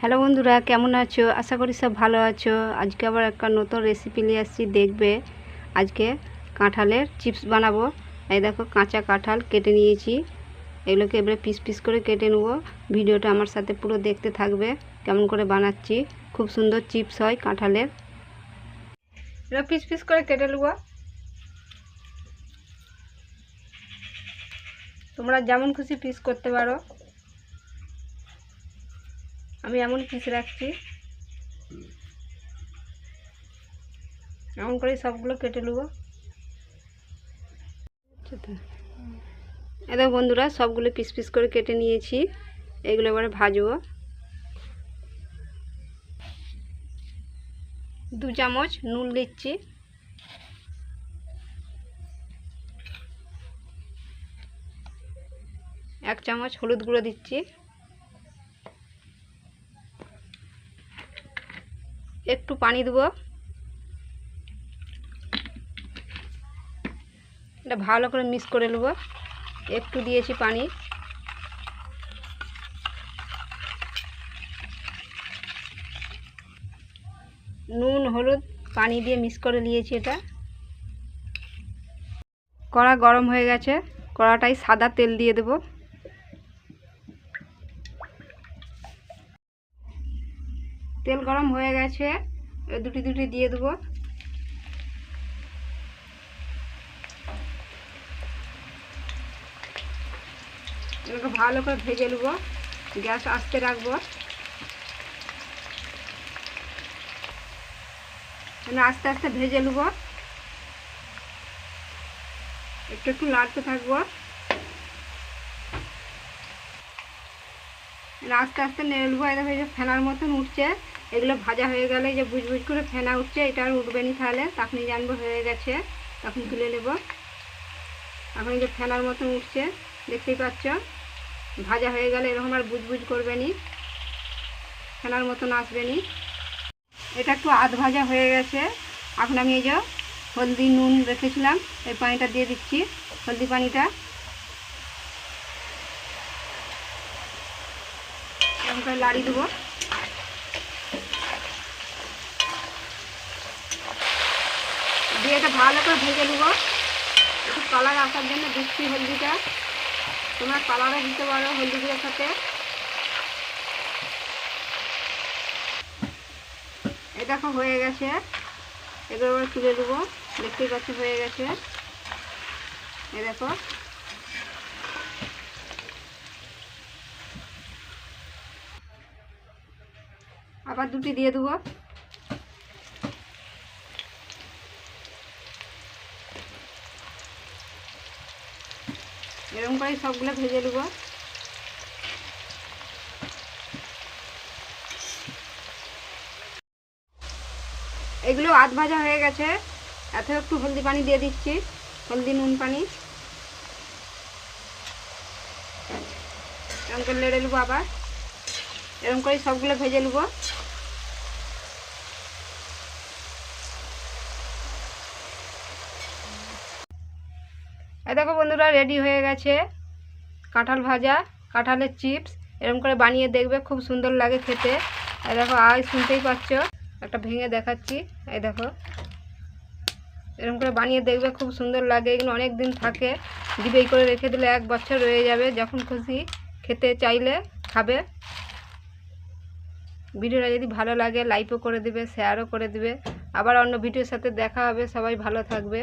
Hello বন্ধুরা, কেমন আছো? আশা করি সব ভালো আছো। আজকে আবার একটা নতুন রেসিপি নিয়ে আসছি, দেখবে। আজকে কাঁঠালের চিপস বানাবো। এই দেখো, কাঁচা কাঁঠাল কেটে নিয়েছি। এগুলোকে এবারে পিস পিস করে কেটে নেব। ভিডিওটা আমার সাথে পুরো দেখতে থাকবে, কেমন করে বানাচ্ছি। খুব সুন্দর চিপস হয় কাঁঠালের। এগুলো পিস পিস করে কেটে নেব। তোমরা যেমন খুশি পিস করতে পারো। আমি এমন পিস রাখছি। এমন করে সবগুলো কেটে নেব। এদের বন্ধুরা, সবগুলো পিস পিস করে কেটে নিয়েছি। এগুলো এবারে ভাজবো। দু চামচ নুন দিচ্ছি। এক চামচ হলুদ গুঁড়ো দিচ্ছি। একটু পানি দেবো। এটা ভালো করে মিক্স করে নেব। একটু দিয়েছি পানি। নুন, হলুদ, পানি দিয়ে মিক্স করে নিয়েছি এটা। কড়া গরম হয়ে গেছে। কড়াটাই সাদা তেল দিয়ে দেব। তেল গরম হয়ে গেছে দুটি দুটি দিয়ে দেবো। এগুলোকে ভালো করে ভেজে নেব, গ্যাস আস্তে রাখব। আস্তে আস্তে ভেজে নেব। একটু একটু নাড়তে থাকব। আস্তে আস্তে নেড়ে নেব এটা ভেজে ফেনার মতন উঠছে। এগুলো ভাজা হয়ে গেলে যে বুঝ বুঝ করে ফেনা উঠছে, এটা আর উঠবে নি তাহলে। তখনই জানব হয়ে গেছে। তখন তুলে নেব। এখন যে ফেনার মতন উঠছে, দেখতেই পাচ্ছ? ভাজা হয়ে গেলে এরকম আর বুঝবুঝ করবে নি। ফেনার মতন আসবে নি। এটা একটু আধ ভাজা হয়ে গেছে। এখন আমি এই যে হলদি, নুন রেখেছিলাম। এই পানিটা দিয়ে দিচ্ছি, হলদি পানিটা। লাড়ি দেবো। দিয়ে এটা ভালো করে ভেজে নেব। একটু কালার আসার জন্য দিচ্ছি হলদিটা। তোমরা কালারও দিতে পারো হলদিগুলোর সাথে। দেখো হয়ে গেছে। এগুলো এবার তুলে দেবো দেখতেই পাচ্ছি হয়ে গেছে। এই দেখো। আবার দুটি দিয়ে দেবো। এরকম করে সবগুলো ভেজে নেব। এগুলো আধ ভাজা হয়ে গেছে। এত একটু হলদি পানি দিয়ে দিচ্ছি, হলদি নুন পানি। এরকম করে লেড়ে নেব আবার। এরকম করে সবগুলো ভেজে নেব। এই দেখো বন্ধুরা রেডি হয়ে গেছে। কাঁঠাল ভাজা, কাঁঠালের চিপস এরকম করে বানিয়ে দেখবে, খুব সুন্দর লাগে খেতে। এই দেখো আজ শুনতেই পাচ্ছ? একটা ভেঙে দেখাচ্ছি। এই দেখো, এরকম করে বানিয়ে দেখবে, খুব সুন্দর লাগে। এগুলো অনেক দিন থাকে ডিবেই করে রেখে দিলে এক বছর রয়ে যাবে। যখন খুশি খেতে চাইলে খাবে। ভিডিওটা যদি ভালো লাগে লাইকও করে দিবে শেয়ারও করে দিবে। আবার অন্য ভিডিওর সাথে দেখা হবে। সবাই ভালো থাকবে।